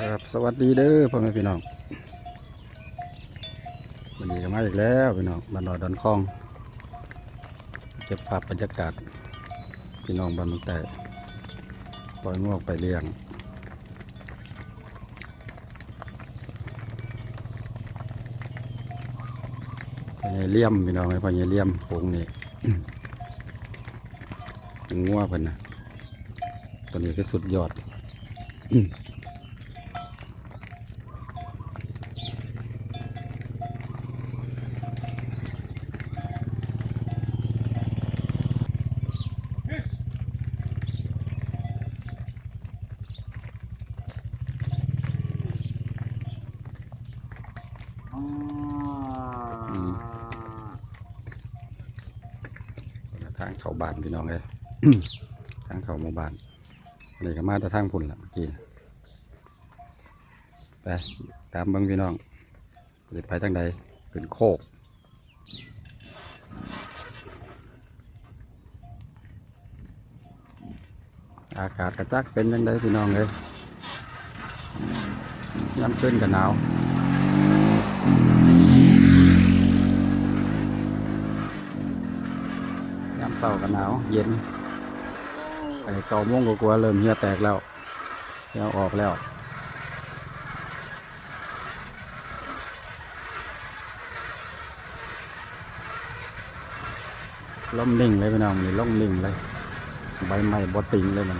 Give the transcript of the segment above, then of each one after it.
ครับสวัสดีเด้อพ่อแม่พี่น้องวันนี้ก็มาอีกแล้วพี่น้องบ้านดอยดอนคองเก็บภาพบรรยากาศพี่น้องบ้านเมืองแต่ปล่อยงวกไปเลี้ยงพญเลี่ยมพี่น้องไอ้พญาเลี่ยมโค้งนี่งัวเพิ่นนะตัวนี้ก็สุดยอด เข้าบ้านพี่น้องเลยทางเข้าหมู่บ้านอันนี้ก็มาแต่ทางพุ่นละเมื่อกี้ไปตามเบิ้งพี่น้องจะไปทางใดเป็นโคกอากาศกระจักเป็นยังไงพี่น้องเลยย้ำขึ้นกับหนาว ยาม เศร้ากันหนาว เย็นไอ้เก่าโม่วงกลัวาเริ่มเหี่ยแตกแล้วเหี่ยวออกแล้วล่มนิ่งเลยพี่น้องนี่ล่มนิ่งเลย ใบไม้บดติงเลยมัน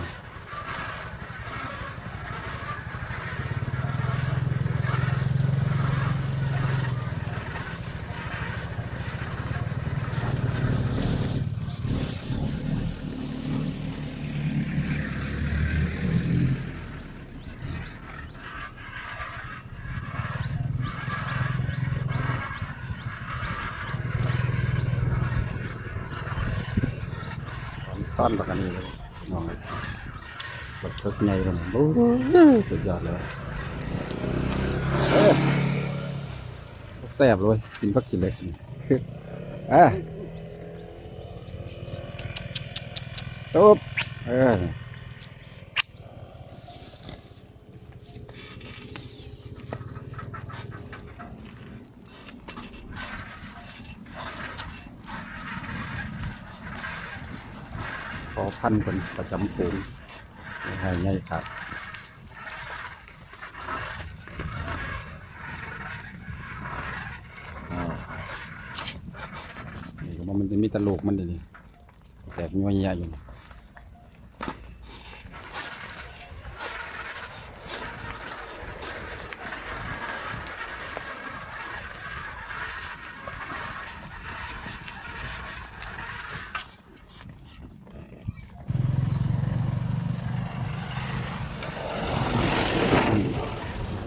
ซ่อนแบบนี้เลยน้องแบบทึกใหญ่เลยโอ้สุดยอดเลยแซ่บเลยกินพักกินเลยอะตุ๊บเออ อพันคนประจำฝูงให้ง่ายครับอ่านี่ก็บอกมันจะมีตลูกมันดินี่แตกงัวเงียอยู่นี่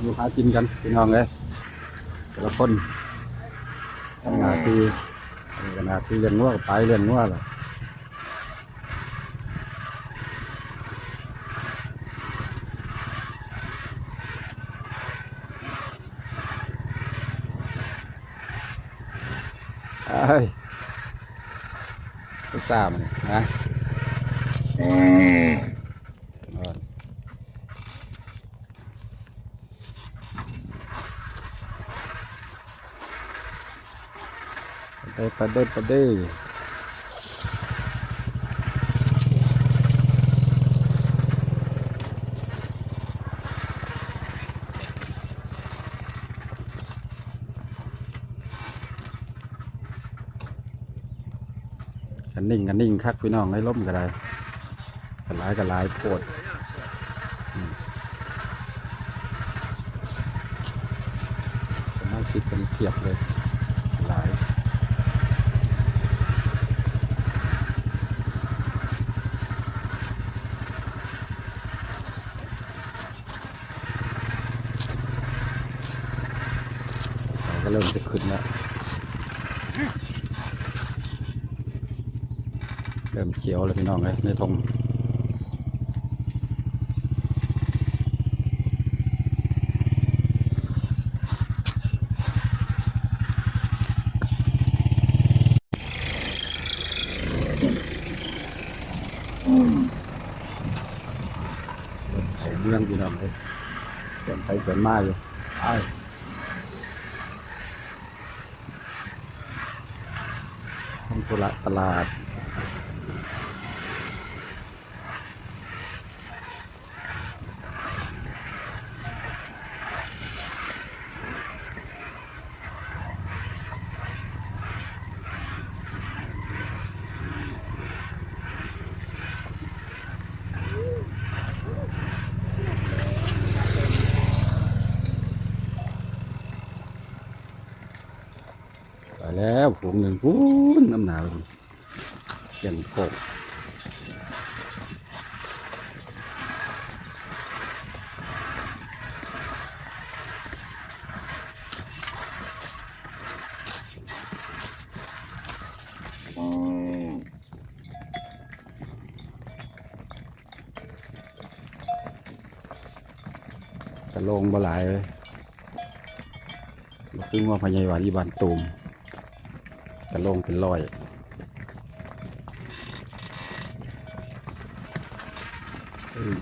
อยู่หากินกันพี่น้องเลยแต่ละคนทำงานที่ขนาดที่เรียนงัวก็ไปเรียนงัวแหละไอ้ยไม่ทราบมันนะอ่อน ไปไปเด้ไปเด้กันนิ่งกันนิ่งคักพี่น้องในร่มก็ได้กันหลายกันหลายโพดอืมสมาชิกกันเพียบเลยหลาย เราก็เริ่มจะ ขึ้นแล้วเริ่มเขียวแล้วพี่น้องเลยในทงเรื่องพี่น้องเลยเสียงไปสวนมาอยู่ไปทำ ธุระตลาด ไป แล้วผงหนึ่งพูนน้ำหนาวเขียนโคกจะลงบ่หลายเลยลูกซึ่งว่าพญายวารีบานตูม จะลงเป็นร้อยอ้ย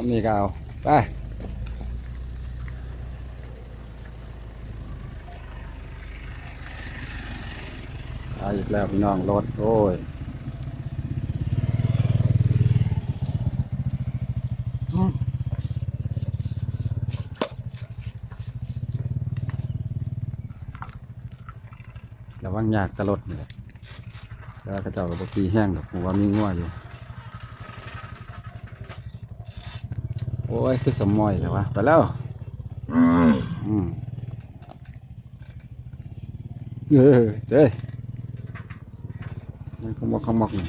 ทำนี่ก็เอาไปอาอีกแล้วพี่น้องรถโอ้ยระวังยากตะลดนี่แหละแล้วก็เจ้ากับบกีแห้งดอกผมว่ามีงัวอยู่ โอ้ย คือสมอยแต่ว่าไปแล้วอืมเออเจ้ยมันขมอกขมอกนี่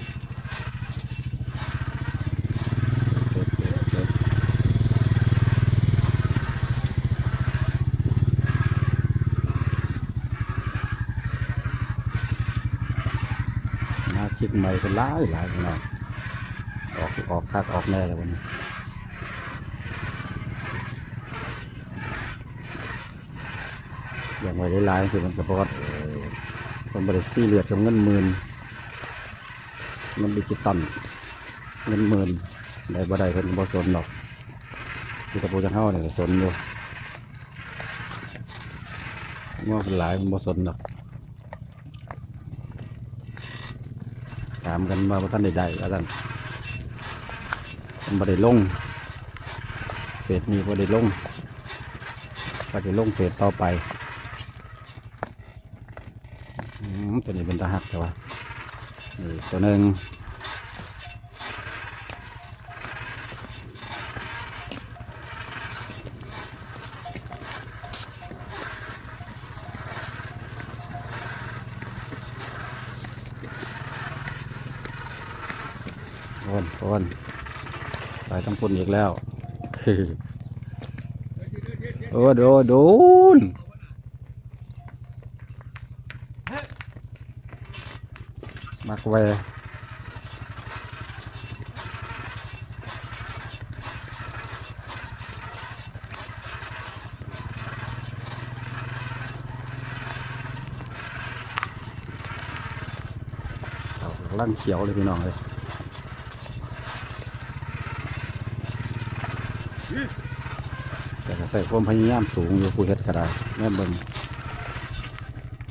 เจ็บเจ็บเจ็บมาคิดใหม่ก็หลายหลายพี่น้องออกออกคักออกแน่เลยวันนี้ ยงไว้ได้หลายคือมันกระปอดคนบริซี่เลือดกับเงินหมื่นเงินดิจิตอลเงินหมื่นได้บ่ได้เพิ่นบ่สนหรอกที่ตะปูจังเฮาเนี่ยสนอยู่งอกเป็นหลายมันบ่สนหรอกถามกันมาว่าท่านได้ได้วท่านมันบ่ได้ลงเฟสนี้บ่ได้ลงก็จะลงเฟสต่อไป อืม ตัวนี้เป็นตาหักแต่ว่านี่ตัวหนึ่งโอนโอนไปต้องพุ่นอีกแล้ว โอ้โดโดน มักแวเอาล่างเขียวเลยพี่น้องเลยแต่ก็ใส่ความพยายามสูงอยู่ผู้เฮ็ดก็ได้แม่เบิ่ง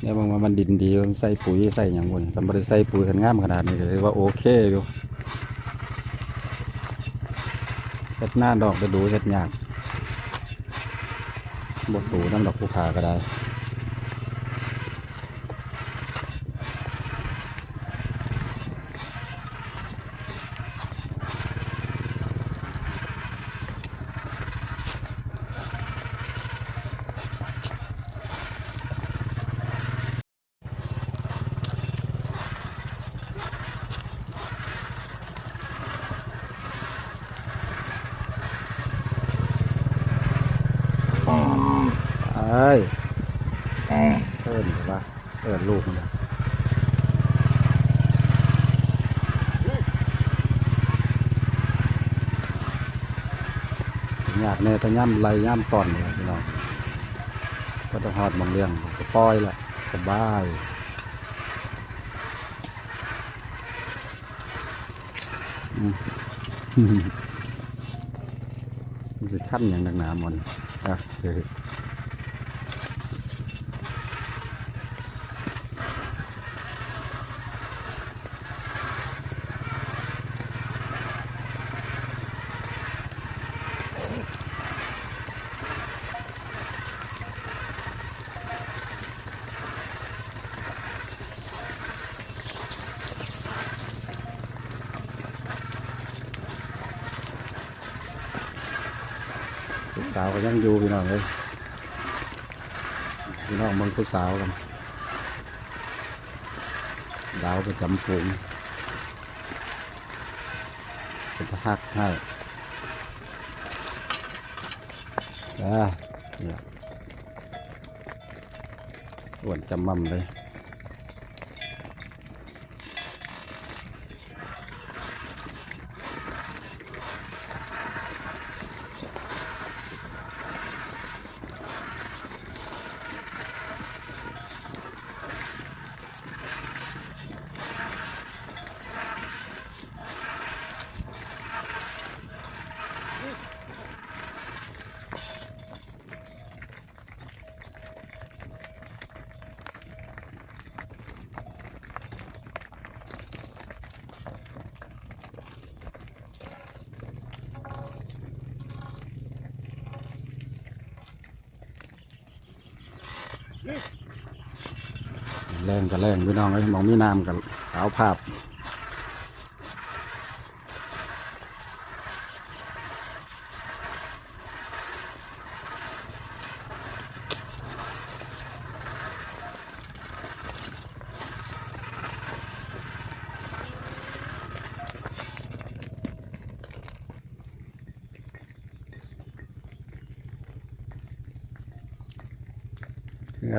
แม่ยบางว่ามันดินดีมันใส่ปุ๋ยใส่อย่างบ่นี่ไม่ได้ใส่ปุ๋ยกันงามขนาดนี้เลยว่าโอเคอยู่เฮ็ดหน้าดอกจะดูเฮ็ดยากบดสูน้ำดอกผู้ขาก็ได้ากแน่ถ้าย่ำไรย่ำตอนเลยพี่น้องก็ต้องหอดมองเรื่องก็ปล่อยละสบายมมันจะขั้นอย่างหนักหนามันอะ สาวก็ยังอยู่พี่น้องเลยพี่น้องเมืองผู้สาวกันดาวประจำฝูงเป็นทหักให้อ่าเนี่ยอ้วนจำมั่มเลย แรงกับแรงพี่น้องไอ้ยมองมีน้ำกับขาวภาพ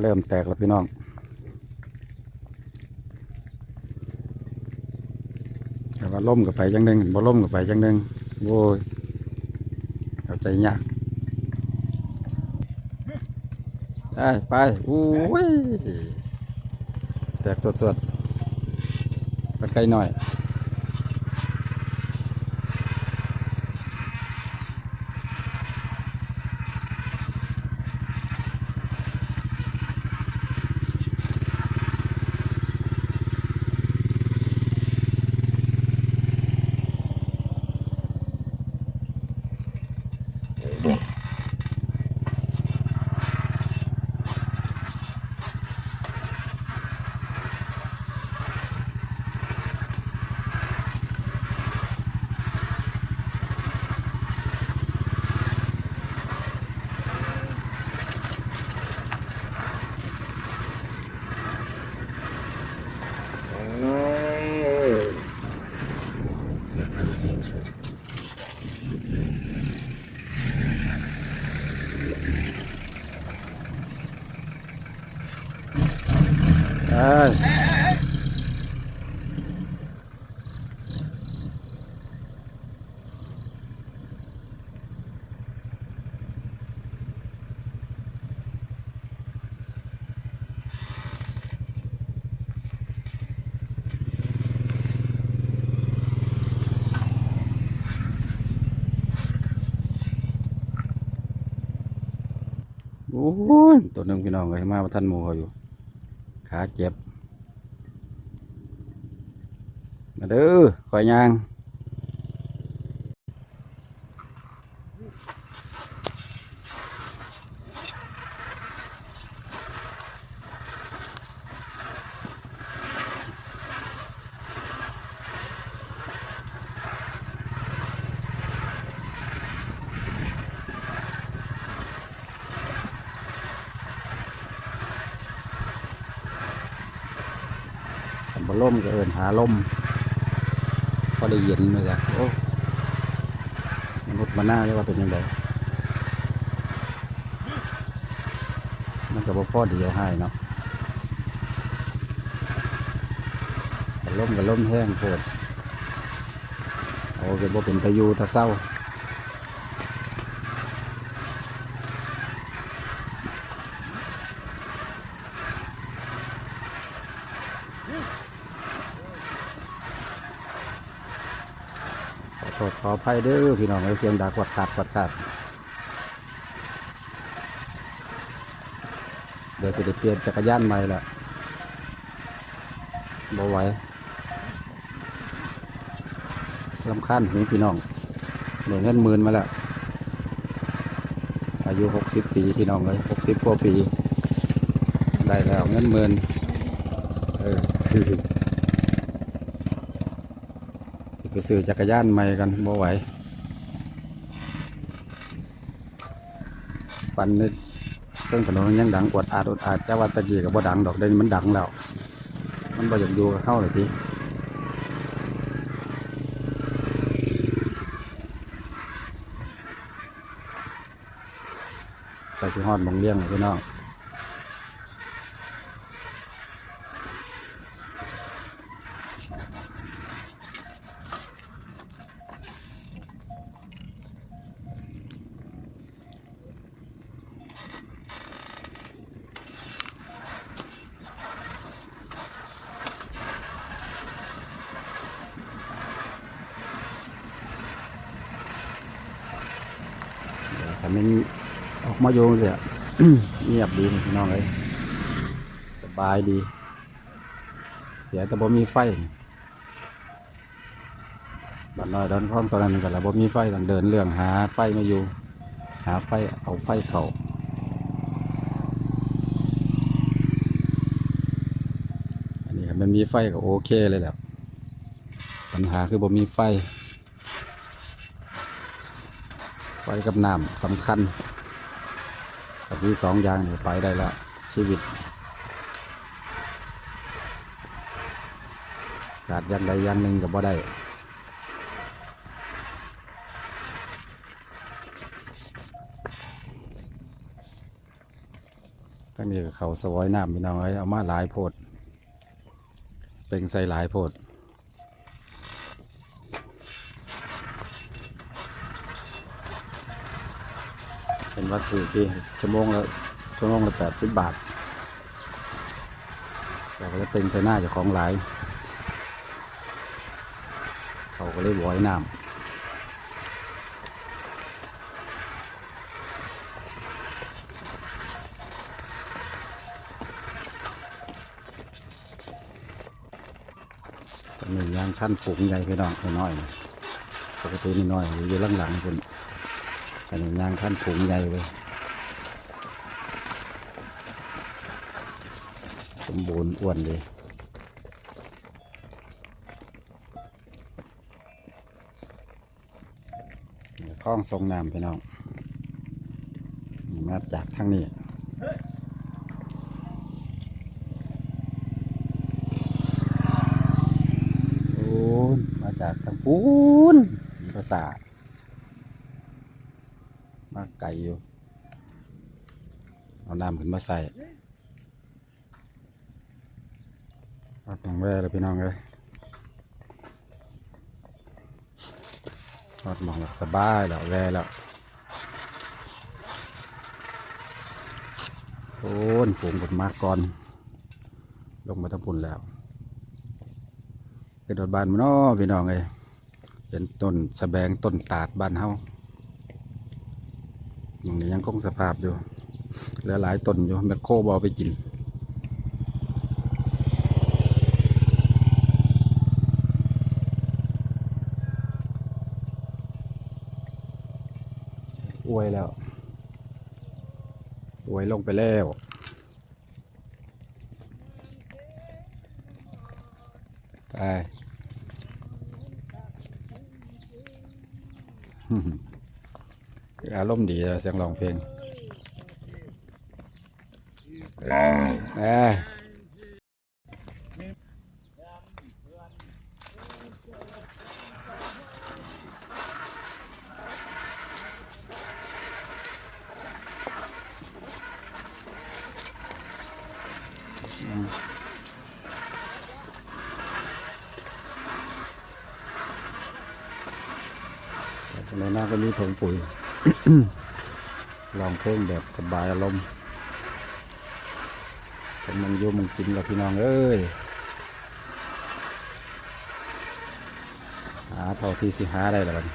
เริ่มแตกแล้วพี่น้อง แต่ว่า ล่มกับไปจังหนึ่งบ่ล่มกับไปจังหนึ่งโว้ยเข้าใจยากได้ไปอู้ยแตกสดๆเป็นไกลหน่อย โอ้ยตัวหนึ่งพี่น้องเลยมาว่าท่านหมูเขาอยู่ ขาเจ็บ มาเด้อคอยยางทำบล่มก็เอินหาลมพอได้เย็นเลยจ้ะโอ้มนุษย์มาหน้าเรียกว่าเป็นยังไงกับพ่อเดียวให้เนาะก็ล่มกับล่มแห้งโพดโอ้ก็บ่เป็นตะยูตะเศร้า ข อโทษขอภัยเด้อพี่น้องเสียงดักวัดขาดวัดขาดเดี๋ยวจะได้เปลี่ยนจักรยานใหม่ละบ่ไหวลำคันหูพี่น้องเหลือเงินหมื่นมาแล้ว อายุหกสิบปีพี่น้องเลยหกสิบกว่าปี ได้แล้วเงินหมื่นเออ ไป ซื้อจักรยานใหม่กันบ่ไหวปันในเครื่องถนนยังดังกวดอาดอดอาดจะว่าตะกี้กับบ่ดังดอกเดี๋ยวนี้มันดังแล้ว มันบ่อยากอยู่กับเข้าเลยทีไปที่ฮอดมองเลี้ยงเลยพี่น้อง มันออกมาโยงเลยเงียบดีนี่พี่น้องเลยสบายดี เสียแต่บ่มีไฟบ้านน้อยดอนพ้องตอนนั้นก็แล้วบ่มีไฟต้องเดินเรื่องหาไฟมาอยู่ หาไฟเอาไฟเขาอันนี้มันมีไฟก็โอเคเลยแหละปัญหาคือบ่มีไฟ ไฟกับน้ำสำคัญกับที่สองอย่างนี่ไปได้แล้ว ชีวิตขาดอย่างใดอย่างหนึ่งก็บ่ได้ทั้งนี้เขาสวอยน้ำพี่น้องเอ้ยเอามาหลายโพดเป็นใส่หลายโพด เป็นวัตถุที่ชั่วโมงละชั่วโมงละแปดสิบบาทแต่ก็จะเป็นใส่หน้าจ้าของหลาย เขาก็เลยบอยน้ำตอนนี้ย่างขั้นฝูงใหญ่ไปน้องน้อยปกตินี่น้อยอยู่หลังคุณ อันนี้ยางขั้นฝูงใหญ่เลยสมบูรณ์อ้วนเลยคล้องทรงน้ำพี่น้องมาจากทางนี้โอ้มาจากทางปูนภาษาาไก่อยู่ เอาน้ำขึ้นมาใส่เอาอย่างแร่เลยพี่น้องเลยทอดมองแบบสบายแล้วแร่แล้วโอ้นฝูงกดมากก่อน ลงมาทั้งปุ่นแล้วเป็นดอดบานมันเนาะพี่น้องเลยเป็นต้นสะแบงต้นตาดบ้านเฮา อย่างนี้ยังคงสภาพอยู่เหลือหลายต้นอยู่แมคโครบอไปกินอวยแล้วอวยลงไปแล้วไป อารมณ์ดีเสียงร้องเพลงเอ้ยมแต่ในหน้าก็มีถุงปุ๋ย ลองเพลงแบบสบายอารมณ์เป็นมันอยู่มึงกินกับพี่น้องเอ้ยหาเท่าที่สิหาได้แล้วบัดนี้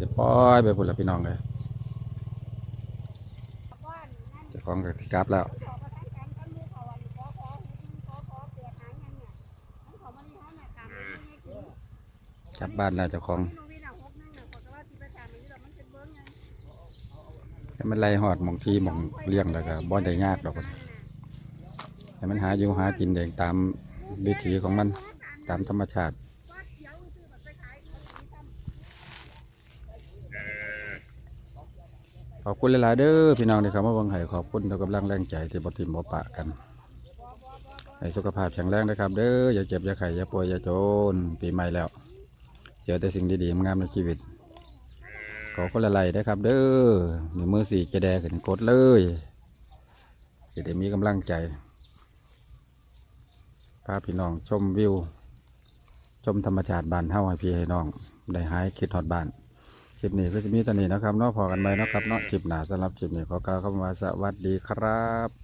จะปล่อยไปพุ่นละพี่น้องเลยจะของกับกลับแล้ว กลับบ้านแล้วเจ้าของให้มันไล่หอดหมองที่หมองเลี้ยงแล้วก็บ่ได้ยากดอกบันให้มันหาอยู่หากินเองตามวิถีของมันตามธรรมชาติขอบคุณหลายๆเด้อพี่น้องที่เข้ามาบังไห้ขอบคุณทุกกำลังแรงใจที่บทิมบปะกันให้สุขภาพแข็งแรงนะครับ เด้ออย่าเจ็บอย่าไข้อย่าป่วยอย่าจนปีใหม่แล้ว จอแต่สิ่งดีๆงามในชีวิต ขอคนละไลนะครับ เด้อมีมือสีกระแดขึ้นกดเลยจะได้มีกำลังใจ พาพี่น้องชมวิว ชมธรรมชาติบ้านเฮาให้พี่ให้น้อง ได้หายคิดฮอดบ้าน คลิปนี้ก็จะมีตอนนี้นะครับเนาะพอกันไปนาะครับเนาะคลิปหน้าสำหรับคลิปนี้ขอกล่าวคำว่าสวัสดีครับ